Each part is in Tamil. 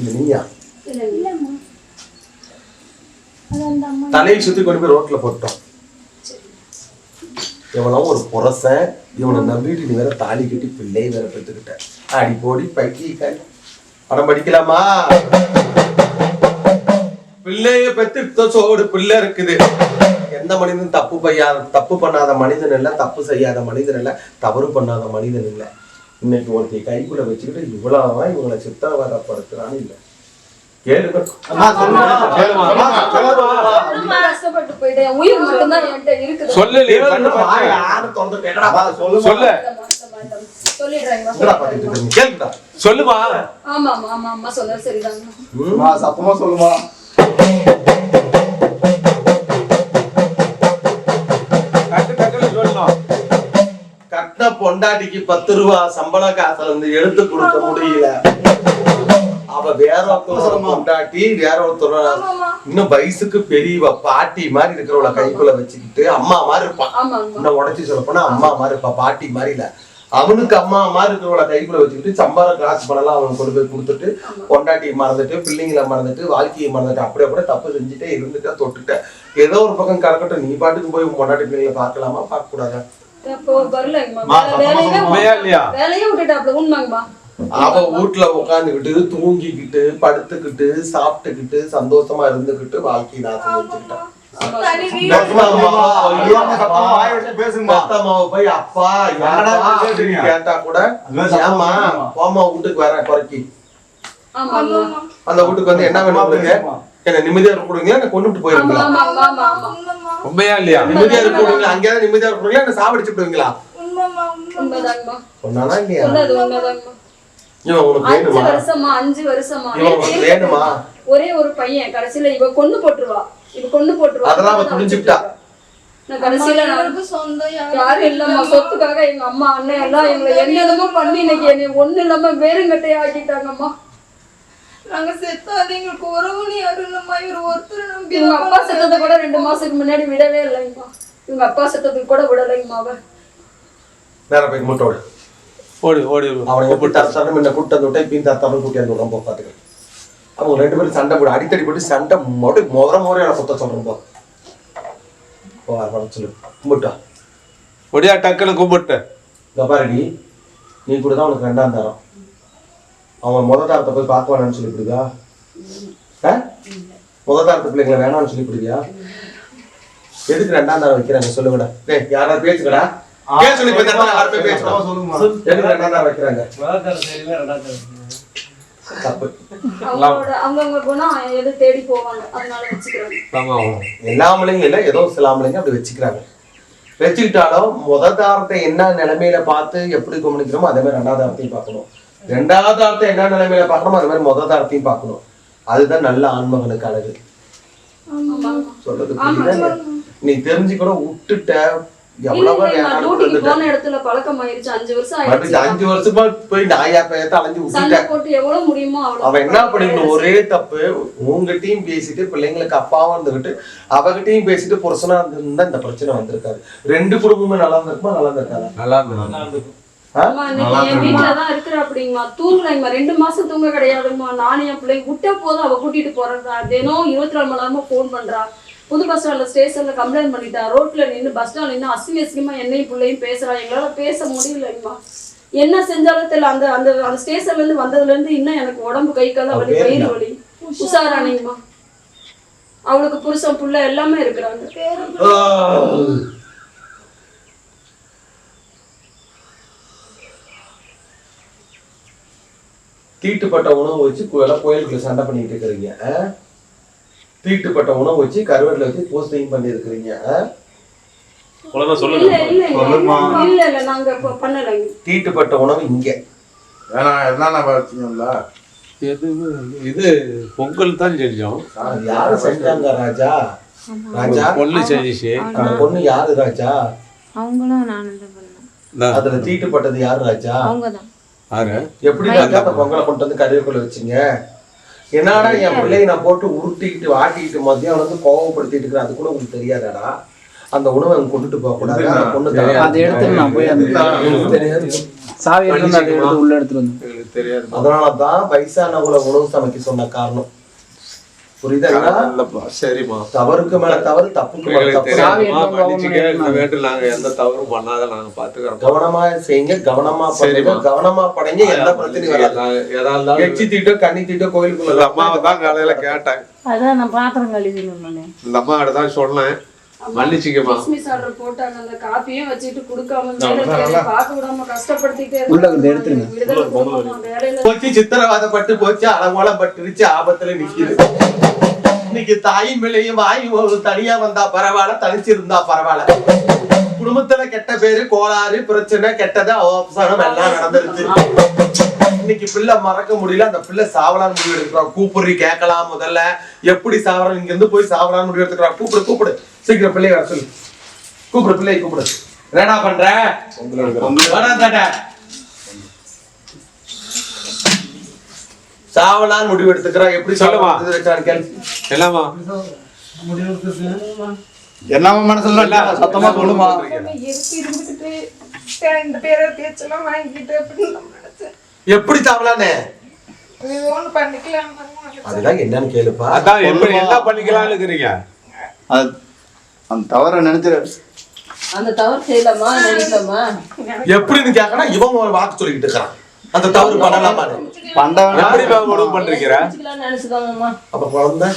இது நீயா இல்லம்மா. அது அந்த அம்மா தலையை சுத்தி கொண்டு போய் ரோட்ல போட்டோம். எவ்வளவு ஒரு புரசன் இவனை நம்பிட்டு நீ வேற தாலி கட்டி பிள்ளையை வேற பெற்றுக்கிட்ட அடி போடி பைக்கி படம் படிக்கலாமா? பிள்ளைய பெத்து சோடு பிள்ளை இருக்குது. எந்த மனிதன் தப்பு பையா தப்பு பண்ணாத மனிதன் இல்ல தப்பு செய்யாத மனிதன் இல்ல தவறு பண்ணாத மனிதன் இல்ல. இன்னைக்கு ஒருத்தி கைக்குள்ள வச்சுக்கிட்டு இவ்வளவுதான் இவங்களை சித்திரவதப்படுத்துறான்னு இல்ல. கேளுங்க அம்மா சொல்லுமா? ஆமா ஆமா ஆமா சொல்ல? அம்மா சத்தமா சொல்லுமா? சொல்லணும். கட்டின பொண்டாட்டிக்கு பத்து ரூபா சம்பள காசுல இருந்து எடுத்து கொடுக்க முடியல. அவ வேற ஒருத்தரோட பொண்டாட்டி வேற ஒருத்தரோட இன்னும் வயசுக்கு பெரியவ பாட்டி மாதிரி இருக்கிறவள கைக்குள்ள வச்சுக்கிட்டு அம்மா மாதிரி இருப்பான் இன்னும் உடச்சி சொல்ல போனா அம்மா மாதிரி இருப்பா பாட்டி மாதிரி இல்ல. அவனுக்கு அம்மா மாதிரி இருக்கிறவள கைக்குள்ள வச்சுக்கிட்டு சம்பார காசு பணம்லாம் அவனுக்கு கொண்டு போய் கொடுத்துட்டு பொண்டாட்டியை மறந்துட்டு பிள்ளைங்களை மறந்துட்டு வாழ்க்கையை மறந்துட்டு அப்படியே அப்படியே தப்பு செஞ்சுட்டே இருந்துட்டா தொட்டுட்ட. ஏதோ ஒரு பக்கம் கறக்கட்டும் நீ பாட்டுக்கு போய் பொண்டாட்டி பிள்ளைங்களை பார்க்கலாமா? பார்க்க கூடாதா அவ வீட்டுல உட்காந்துக்கிட்டு தூங்கிக்கிட்டு படுத்துக்கிட்டு சாப்பிட்டுக்கிட்டு சந்தோஷமா இருந்துகிட்டு வாழ்க்கை நாசம் வச்சுக்கிட்டான். போய் அப்பா? கேட்டா கூட ஏமா. போமா வீட்டுக்கு வர குறைக்கி. அந்த வீட்டுக்கு வந்து என்ன வேணும் என்ன நிம்மதியா இருக்க கொடுங்களா என்ன கொண்டு விட்டு ஆமா போயிருங்களா ஆமா ஆமா ஆமா. உண்மையா இல்லையா? நிம்மதியா இருக்க கொடுங்களா அங்கேயாவது நிம்மதியா இருக்க கொடுங்களா என்ன சாவடிச்சு விடுவீங்களா உண்மைதாங்கம்மா. சொன்னானா இல்லையா? இவன் உனக்கு அஞ்சு வேணுமா? வருஷமா அஞ்சு வருஷமா இவன் உனக்கு வேணுமா? ஒரே ஒரு பையன் கடைசியில இவ கொண்டு போட்டுருவா. இவ கொண்டு போட்டுருவா. அதெல்லாம் அவ துணிஞ்சுக்கிட்டா. நான் கடைசியில யாரும் இல்லம்மா சொத்துக்காக எங்க அம்மா அண்ணன் எல்லாம் எங்களை என்னென்னமோ பண்ணி இன்னைக்கு என்னை ஒண்ணு இல்லாம வேறுங்கட்டையா ஆக்கிட்டாங்கம்மா நாங்க செத்தாது எங்களுக்கு உறவுன்னு யாரும் இல்லம்மா. இவர் ஒருத்தர் நம்பி இவங்க அப்பா செத்ததை கூட ரெண்டு மாசத்துக்கு முன்னாடி விடவே இல்லைங்கம்மா இவங்க அப்பா செத்ததுக்கு கூட விடலைங்கம்மா அவ. நேர போய் முட்டோடு ஓடி. ஓடி அவனை எப்படி தரத்தாலும் என்ன கூட்டு வந்து விட்டா இப்பயும் தரத்தாலும் கூட்டி வந்து விடாம பாத்துக்கிறேன் அவங்க ரெண்டு பேரும் சண்டை போடு அடித்தடி போட்டு சண்டை மொடு முற முறையான குத்த சொல்றேன் போ. போ சொல்லு. கும்பிட்டா? ஒடியா டக்குன்னு கும்பிட்டு. பாருடி நீ கூட தான் உனக்கு ரெண்டாம் தரம். அவன் முத தாரத்தை போய் பார்க்க வேணாம்னு சொல்லி கொடுக்கா முத தாரத்து பிள்ளைங்களை வேணாம்னு சொல்லி கொடுக்கியா எதுக்கு ரெண்டாம் தாரம் வைக்கிறாங்க? சொல்லுங்கடா. டேய் யாராவது பேசுங்கடா. பேச சொல்லி போய் யாரும் பேசுறோம் எதுக்கு ரெண்டாம் தாரம் வைக்கிறாங்க? எல்லா ஆம்பளைங்க இல்ல ஏதோ சில ஆம்பளைங்க அப்படி வச்சுக்கிறாங்க. வச்சுக்கிட்டாலும் முத தாரத்தை என்ன நிலைமையில பார்த்து எப்படி கவனிக்கிறோமோ அதே மாதிரி ரெண்டாவது தாரத்தையும் பார்க்கணும். ரெண்டாவது தாரத்தை என்ன நிலைமையில பார்க்கணுமோ அதே மாதிரி முத தாரத்தையும் பார்க்கணும் அதுதான் நல்ல ஆண்மகனுக்கு அழகு சொல்றது நீ தெரிஞ்சு கூட விட்டுட்ட அஞ்சு வருஷம் போய் நாயா பேயத்த அலைஞ்சு சண்டை விட்டுட்ட போட்டு எவ்வளவு முடியுமோ அவ்வளவு அவன் என்ன பண்ணிக்கணும் ஒரே தப்பு உங்ககிட்டயும் பேசிட்டு பிள்ளைங்களுக்கு அப்பாவும் இருந்துகிட்டு அவகிட்டயும் பேசிட்டு புருஷனா இருந்திருந்தா இந்த பிரச்சனை வந்திருக்காது ரெண்டு குடும்பமும் நல்லா இருந்திருக்குமா நல்லா இருந்திருக்காது நல்லா இருந்தது அம்மா, இன்னைக்கு என் வீட்டுல தான் இருக்கிற அப்படிங்கம்மா தூங்கலைங்கம்மா ரெண்டு மாசம் தூங்க கிடையாதுங்கம்மா. நானும் என் பிள்ளை விட்ட போதும் அவ கூட்டிட்டு போறதா? தினம் இருபத்தி நாலு மணி நேரமா ஃபோன் பண்றா. புது பஸ் ஸ்டாண்ட்ல ஸ்டேஷன்ல கம்ப்ளைண்ட் பண்ணிட்டா. ரோட்ல நின்னு பஸ் ஸ்டாண்ட்ல நின்னு அசிங்க அசிங்கமா என்னையும் பிள்ளையும் பேசுறா. எங்களால பேச முடியலைங்கம்மா. என்ன செஞ்சாலும் தெரியல. அந்த அந்த அந்த ஸ்டேஷன்ல இருந்து வந்ததுல இருந்து இன்னும் எனக்கு உடம்பு கை கால வலி வயிறு? வலி. உஷாரானிங்கம்மா அவளுக்கு புருஷன் புள்ள எல்லாமே இருக்கிறாங்க. தீட்டுப்பட்ட உணவு வச்சு எல்லாம் கோயிலுக்குள்ள சண்டை பண்ணிட்டு இருக்கிறீங்க ஆ? தீட்டுப்பட்ட உணவு வச்சு கருவேட்டில வச்சு போஸ்டிங் பண்ணி இருக்கிறீங்க தீட்டுப்பட்ட உணவு இங்க. இது பொங்கல் தான் செஞ்சோம். யாரு செஞ்சாங்க ராஜா? ராஜா? பொண்ணு செஞ்சிச்சு. அந்த பொண்ணு யாரு ராஜா? அவங்களும் அதுல தீட்டுப்பட்டது யாரு ராஜா? அவங்க தான் ஆறு எப்படி அந்த பொங்கலை கொண்டு வந்து கருவேப்பிலை வச்சீங்க? என்னடா என் பிள்ளைய நான் போட்டு உருட்டிக்கிட்டு வாட்டிக்கிட்டு மதியம் வந்து கோவப்படுத்திட்டு இருக்கிறேன். அது கூட உங்களுக்கு தெரியாதாடா. அந்த உணவை அங்க கொண்டுட்டு போக கூடாது. அந்த பொண்ணு அதை எடுத்து நான் போய் அந்த தெரியாது. சாவி எடுத்து உள்ள எடுத்துட்டு வந்து. தெரியாது. அதனாலதான் வயசானவங்கள உணவு சமைக்க சொன்ன காரணம். புரியுதா? சரிம்மா. தவறுக்கு மேல தவறு தப்புக்கு நாங்க எந்த தவறும் பண்ணாத நாங்க பாத்துக்கிறோம். கவனமா செய்யுங்க கவனமா சரிம்மா. கவனமா படைங்க எந்த பிரச்சனையும் வராது. இருந்தாலும் எச்சி தீட்டோ கண்ணி தீட்டோ கோயிலுக்குள்ள அம்மாவை தான் காலையில கேட்டேன். அதான் நான் பாத்திரம் கழுவினேன் இந்த அம்மா கிட்ட தான் சொன்னேன். ஆர்டர் போட்டாங்க அந்த காப்பியும் வச்சுட்டு கொடுக்காம பார்க்க விடாம கஷ்டப்படுத்திட்டே போச்சு சித்திரவாதப்பட்டு போச்சு அலங்கோலம் பட்டுருச்சு ஆபத்துல நிக்குது. இன்னைக்கு தாயும் பிள்ளையும் வாயும் ஒரு தனியா வந்தா பரவாயில்ல தனிச்சு இருந்தா பரவாயில்ல. குடும்பத்துல கெட்ட பேரு கோளாறு பிரச்சனை கெட்டது அவசரம் எல்லாம் நடந்துருச்சு. இன்னைக்கு பிள்ளை மறக்க முடியல அந்த பிள்ளை சாவலான்னு முடிவு எடுக்கிறோம் கூப்பிடுறி கேட்கலாம் முதல்ல. எப்படி சாவறான் இங்க இருந்து போய் சாவலான்னு முடிவு எடுத்துக்கிறான். கூப்பிடு கூப்பிடு. சீக்கிரம் பிள்ளைய வர சொல்லு. கூப்பிடு பிள்ளைய கூப்பிடு. என்னடா பண்ற வாடா தாத்தா. சாவலான்னு முடிவு எடுத்துக்கிறான் எப்படி சொல்லுமா. என்னம்மா என்னம்மா மனசுல? சத்தமா சொல்லுமா? எப்படி சாவலான்னு அதுதான் என்னன்னு கேளுப்பா. அதான் எப்படி என்ன பண்ணிக்கலாம்னு இருக்கிறீங்க அது அந்த தவற நினைச்சிரு. அந்த தவறு செய்யலாமா? நினைக்கலாமா எப்படின்னு கேட்கணும் இவன் ஒரு வாக்கு சொல்லிக்கிட்டு இருக்கிறான். அந்த தவறு பண்ணலாமான்னு பண்டவனா எப்படி மேம் பண்றீங்க? நினைச்சுதாங்கம்மா அப்ப குழந்தை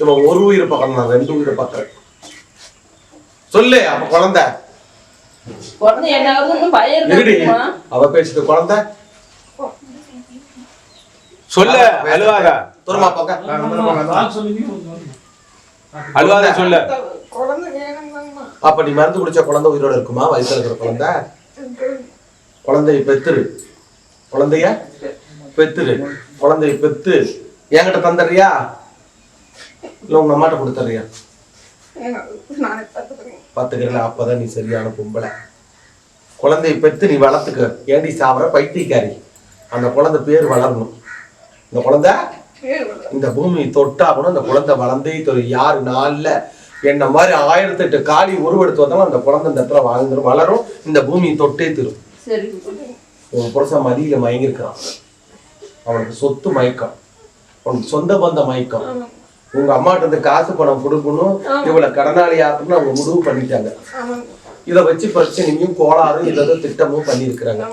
இவன் ஒரு உயிர் பக்கம் நான் ரெண்டு உயிரை பார்க்கறேன். சொல்லு அப்ப குழந்தை. அவ பேசிட்டு குழந்தை. சொல்லு அழுவாத. தூரமா போங்க அழுவாத சொல்லு. அப்ப நீ மருந்து குடிச்ச குழந்தை உயிரோட இருக்குமா? வயசுல இருக்கிற குழந்தை? குழந்தைய பெத்துரு குழந்தைய பெத்துரு குழந்தைய பெத்து என்கிட்ட தந்துடுறியா? இல்ல உங்க அம்மாட்ட கொடுத்துறியா நானே அப்பதான் நீ சரியான பொம்பளை. குழந்தைய பெத்து நீ வளர்த்துக்க. ஏண்டி சாவற? பைத்தியக்காரி. அந்த குழந்தை பேர் வளரணும். இந்த குழந்தை இந்த பூமி தொட்டாகணும். அந்த குழந்தை வளர்ந்தே தரும். யார் நாள்ல என்ன மாதிரி ஆயிரத்தெட்டு காலி உருவெடுத்து வந்தாலும் அந்த குழந்தை இந்த இடத்துல வாழ்ந்துரும் வளரும். இந்த பூமி தொட்டே தரும். சரி. உன் புருஷன் மதியில மயங்கிருக்கிறான். அவனுக்கு சொத்து மயக்கம். உனக்கு சொந்த பந்த மயக்கம். உங்க அம்மாட்ட இருந்து காசு பணம் கொடுக்கணும். இவளை கடனாளி ஆக்கணும்னு அவங்க முடிவு பண்ணிட்டாங்க. இதை வச்சு பிரச்சனையும் கோளாறும் ஏதோ திட்டமும் பண்ணியிருக்கிறாங்க.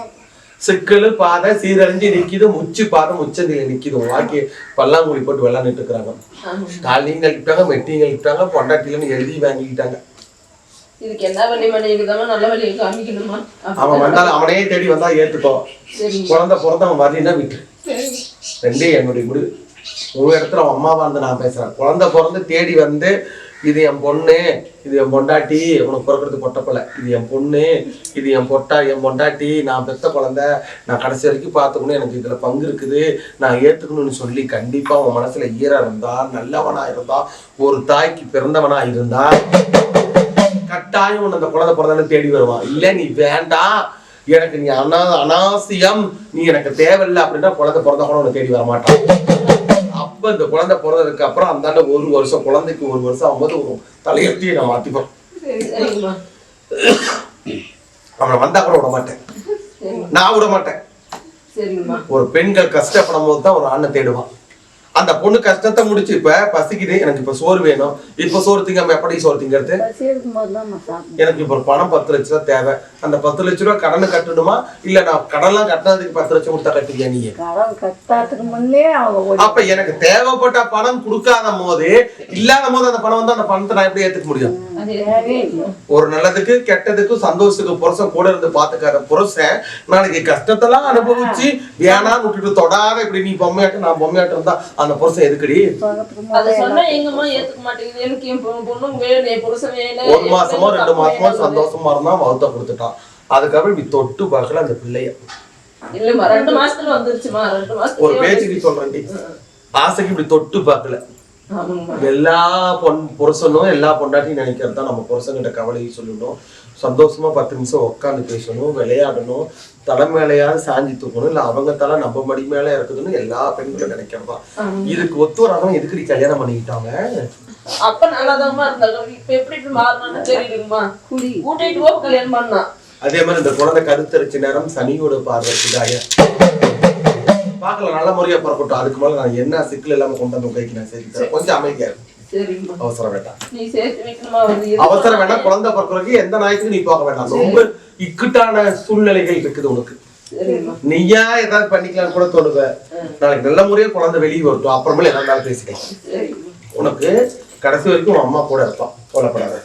சிக்கலு பாதை சீரழிஞ்சு நிக்குது முச்சு பாதை முச்சந்தில நிக்குது. வாக்கி பல்லாங்குழி போட்டு விளாண்டுட்டு இருக்கிறாங்க. காலையும் கழிப்பிட்டாங்க மெட்டியும் கழிப்பிட்டாங்க பொண்டாட்டிலன்னு எழுதி வாங்கிக்கிட்டாங்க. இதுக்கு என்ன வழி வழி இருக்குதாமா நல்ல வழி காமிக்கணுமா? அவன் வந்தாலும் அவனையே தேடி வந்தா ஏத்துக்கோ. குழந்தை பிறந்தவன் வரலின்னா விட்டு? ரெண்டே என்னுடைய முடிவு ஒரு இடத்துல அவன் அம்மாவா இருந்து நான் பேசுறேன். குழந்தை பிறந்து தேடி வந்து இது என் பொண்ணு இது என் பொண்டாட்டி உனக்கு பிறக்கிறது பொட்டப்பல இது என் பொண்ணு இது என் பொட்டா என் பொண்டாட்டி நான் பெத்த குழந்தை. நான் கடைசி வரைக்கும் பார்த்துக்கணும். எனக்கு இதுல பங்கு இருக்குது. நான் ஏத்துக்கணும்னு சொல்லி கண்டிப்பா உன் மனசுல ஈரம் இருந்தா நல்லவனா இருந்தா ஒரு தாய்க்கு பிறந்தவனா இருந்தா கட்டாயம் உன்னை அந்த குழந்தை பிறந்தாலும் தேடி வருவான் இல்ல நீ வேண்டாம். எனக்கு நீ அனா அனாவசியம். நீ எனக்கு தேவையில்லை அப்படின்னா குழந்தை பிறந்த கூட உன்னை தேடி வர மாட்டான் அப்ப இந்த குழந்தை பிறந்ததுக்கு அப்புறம் அந்தாண்ட ஒரு வருஷம் குழந்தைக்கு ஒரு வருஷம் ஆகும்போது ஒரு தலையெழுத்தியை நான் மாத்திப்போம் சரிங்கம்மா அவனை வந்தா கூட விட மாட்டேன். நான் விட மாட்டேன். ஒரு பெண்கள் கஷ்டப்படும் போது தான் ஒரு ஆணை தேடுவான். அந்த பொண்ணு கஷ்டத்தை முடிச்சு இப்ப பசிக்குது எனக்கு இப்ப சோறு வேணும். இப்ப சோறு திங்காம எப்படி சோறு திங்கிறது? எனக்கு இப்போ பணம் பத்து லட்ச ரூபா தேவை. அந்த பத்து லட்ச ரூபா கடனை கட்டணுமா? இல்ல நான் கடன்லாம் கட்டினதுக்கு பத்து லட்சம் கொடுத்தா கட்டுவியா நீ? அப்ப எனக்கு தேவைப்பட்ட பணம் கொடுக்காத போது இல்லாத போது அந்த பணம் வந்து அந்த பணத்தை நான் எப்படி ஏத்துக்க முடியும்? ஒரு நல்லதுக்கு கெட்டதுக்கும் சந்தோஷத்துக்கு புருஷன் கூட இருந்து பாத்துக்காத புருஷன் நாளைக்கு கஷ்டத்தெல்லாம் அனுபவிச்சு வேணாம் விட்டுட்டு தொடாத இப்படி நீ பொம்மையாட்டம் நான் பொம்மையாட்டம் இருந்தா அந்த புருஷன் எதுக்குடி ஒரு மாசமோ ரெண்டு மாசமோ சந்தோஷமா இருந்தா வகுத்த கொடுத்துட்டான். அதுக்கப்புறம் இப்படி தொட்டு பார்க்கல அந்த பிள்ளைய. ஒரு பேச்சுக்கு சொல்றேன்டி. ஆசைக்கு இப்படி தொட்டு பார்க்கல. எல்லா பொன் புருஷனும் எல்லா பொண்டாட்டியும் நினைக்கிறது தான் நம்ம புருஷன்கிட்ட கவலையை சொல்லணும் சந்தோஷமா பத்து நிமிஷம் உட்காந்து பேசணும் விளையாடணும் தலை மேலையாவது சாஞ்சி தூக்கணும் இல்ல அவங்க தலை நம்ம மடி மேல இருக்குதுன்னு எல்லா பெண்களும் நினைக்கிறதா? இதுக்கு ஒத்து வராதவன் எதுக்கு நீ கல்யாணம் பண்ணிக்கிட்டாங்க? அப்ப நல்லாதாம்மா இருந்தாங்க இப்ப எப்படி மாறணும்னு தெரியலங்கம்மா கூட்டிட்டு போ கல்யாணம் பண்ணா அதே மாதிரி இந்த குழந்தை கருத்தரிச்ச நேரம் சனியோட பார்வை பார்க்கலாம் நல்ல முறையா புறப்பட்டோம். அதுக்கு மேல நான் என்ன சிக்கல் இல்லாம கொண்டு வந்து சேர்த்து தரேன். கொஞ்சம் அமைதியா அவசரம் வேண்டாம். அவசரம் வேண்டாம். குழந்தை பிறக்கிறதுக்கு எந்த நாய்க்கும் நீ பார்க்க வேண்டாம். ரொம்ப இக்கட்டான சூழ்நிலைகள் இருக்குது உனக்கு. நீயா ஏதாவது பண்ணிக்கலாம் கூட தோணுவ நாளைக்கு நல்ல முறையா குழந்தை வெளியே வரட்டும். அப்புறமேல எதா இருந்தாலும் பேசிக்கலாம். உனக்கு கடைசி வரைக்கும் உன் அம்மா கூட இருப்பான். கவலைப்படாத.